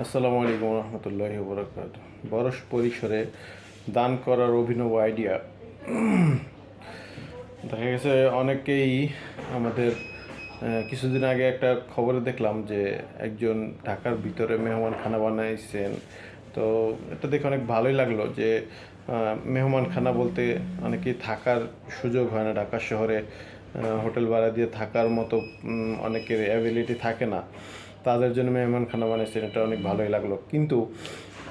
আসসালামু আলাইকুম রহমতুল্লাহ বরকাত বড় পরিসরে দান করার অভিনব আইডিয়া দেখা গেছে অনেকেই আমাদের কিছুদিন আগে একটা খবরে দেখলাম যে একজন ঢাকার ভিতরে মেহমান খানা বানাইছেন। তো এটা দেখে অনেক ভালোই লাগল যে মেহমান খানা বলতে অনেকেই থাকার সুযোগ হয় না। ঢাকা শহরে হোটেল ভাড়া দিয়ে থাকার মতো অনেকের অ্যাবিলিটি থাকে না। তাদের জন্য মেহমান খানা বানিয়েছেন এটা অনেক ভালোই লাগল। কিন্তু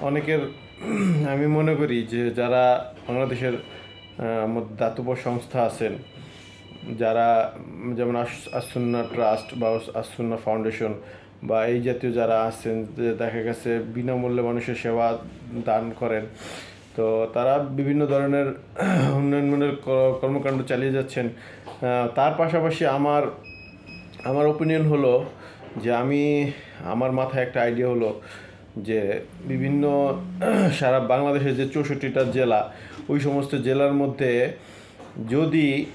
অনেকের, আমি মনে করি যে যারা বাংলাদেশের দাতব্য সংস্থা আছেন, যারা যেমন আস- আসুন্না ট্রাস্ট বা আসুন্না ফাউন্ডেশন বা এই জাতীয় যারা আছেন, যে দেখা গেছে বিনামূল্যে মানুষের সেবা দান করেন, তো তারা বিভিন্ন ধরনের, উন্নয়নমূলক কর্মকাণ্ড চালিয়ে যাচ্ছেন। তার পাশাপাশি আমার আমার ওপিনিয়ন হলো যে আমি, আমার মাথায় একটা আইডিয়া হলো যে বিভিন্ন সারা বাংলাদেশের যে চৌষট্টিটা জেলা, ওই সমস্ত জেলার মধ্যে যদি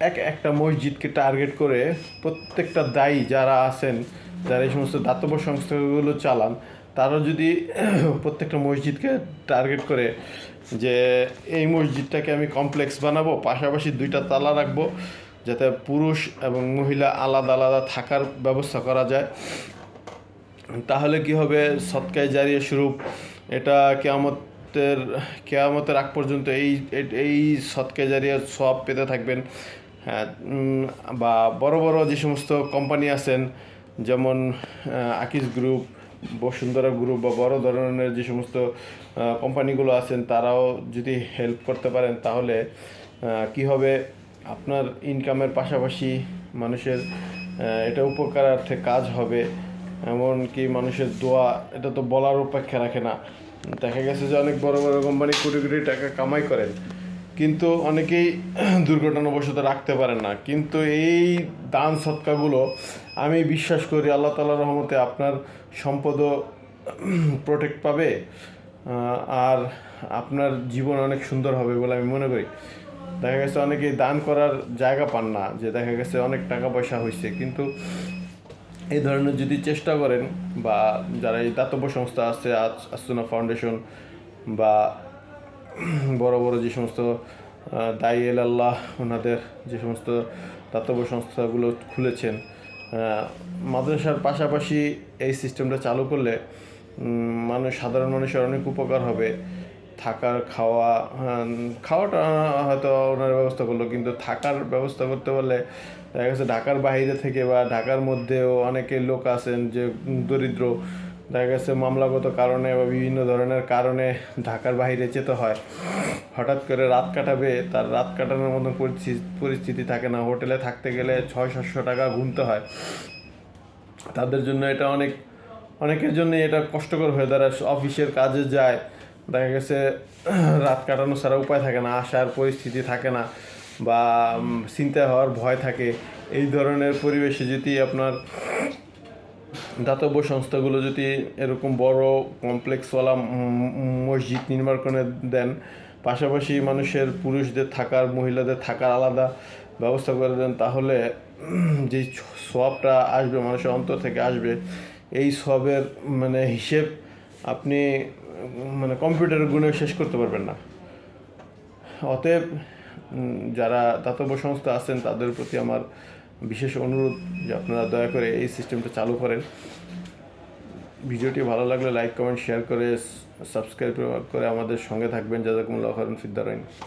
এক একটা মসজিদকে টার্গেট করে প্রত্যেকটা দায়ী যারা আছেন, যারা এই সমস্ত দাতব্য সংস্থাগুলো চালান, তারা যদি প্রত্যেকটা মসজিদকে টার্গেট করে যে এই মসজিদটাকে আমি কমপ্লেক্স বানাবো, পাশাপাশি দুইটা তালা রাখব যাতে পুরুষ এবং মহিলা আলাদা আলাদা থাকার ব্যবস্থা করা যায়। তাহলে কি হবে? সৎকায় জারিয়ে স্বরূপ। এটা কেয়ামতের কেয়ামতের আগ পর্যন্ত এই, এই- সৎকায় জারিয়ে সব পেতে থাকবেন। হ্যাঁ বা বড় বড় যে সমস্ত কোম্পানি আছেন, যেমন আকিস গ্রুপ, বসুন্ধরা গ্রুপ বা বড় ধরনের যে সমস্ত কোম্পানিগুলো আছেন, তারাও যদি হেল্প করতে পারেন, তাহলে কি হবে? আপনার ইনকামের পাশাপাশি মানুষের এটা উপকারার্থে কাজ হবে। এমনকি মানুষের দোয়া, এটা তো বলার অপেক্ষা রাখে না। দেখা গেছে যে অনেক বড় বড় কোম্পানি কোটি কোটি টাকা কামাই করেন। কিন্তু অনেকেই দুর্ঘটনাবশত রাখতে পারেন না। কিন্তু এই দান সৎকাগুলো আমি বিশ্বাস করি আল্লাহ তালার রহমতে আপনার সম্পদও প্রোটেক্ট পাবে। আর আপনার জীবন অনেক সুন্দর হবে বলে আমি মনে করি। দেখা গেছে অনেকেই দান করার জায়গা পান না, যে দেখা গেছে অনেক টাকা পয়সা হয়েছে কিন্তু এই ধরনের যদি চেষ্টা করেন, বা যারা এই দাতব্য সংস্থা আছে আসুনা ফাউন্ডেশন, বা বড় বড় যে সমস্ত দায়ী এল আল্লাহ ওনাদের যে সমস্ত দাতব্য সংস্থাগুলো খুলেছেন মাদ্রাসার পাশাপাশি এই সিস্টেমটা চালু করলে মানুষ সাধারণ মানুষের অনেক উপকার হবে। থাকার খাওয়া খাওয়াটা হয়তো ওনার ব্যবস্থা করল, কিন্তু থাকার ব্যবস্থা করতে পারলে দেখা গেছে ঢাকার বাইরে থেকে বা ঢাকার মধ্যেও অনেকে লোক আছেন যে দরিদ্র। দেখা গেছে মামলাগত কারণে বা বিভিন্ন ধরনের কারণে ঢাকার বাইরে যেতে হয়। হঠাৎ করে রাত কাটাবে, তার রাত কাটানোর মতো পরিস্থিতি থাকে না। হোটেলে থাকতে গেলে ছয় সাতশো টাকা গুনতে হয়। তাদের জন্য এটা অনেক, অনেকের জন্য এটা কষ্টকর হয়ে দাঁড়ায়। অফিসের কাজে যায় দেখা গেছে, রাত কাটানো ছাড়া উপায় থাকে না আসার পরিস্থিতি থাকে না, বা চিন্তা হওয়ার ভয় থাকে। এই ধরনের পরিবেশে যদি আপনার দাতব্য সংস্থাগুলো যদি এরকম বড় কমপ্লেক্সওয়ালা মসজিদ নির্মাণ করে দেন, পাশাপাশি মানুষের, পুরুষদের থাকার, মহিলাদের থাকার আলাদা ব্যবস্থা করে দেন, তাহলে যে সবটা আসবে, মানুষের অন্তর থেকে আসবে, এই সবের মানে হিসেব আপনি মানে কম্পিউটার গুণে শেষ করতে পারবেন না। অতএব যারা দাতব্য সংস্থা আছেন, তাদের প্রতি আমার বিশেষ অনুরোধ যে আপনারা দয়া করে এই সিস্টেমটা চালু করেন। ভিডিওটি ভালো লাগলে লাইক, কমেন্ট, শেয়ার করে সাবস্ক্রাইব করে আমাদের সঙ্গে থাকবেন। যাদের জাজাকুমুল্লাহ খারুন ফিদ্দারাইন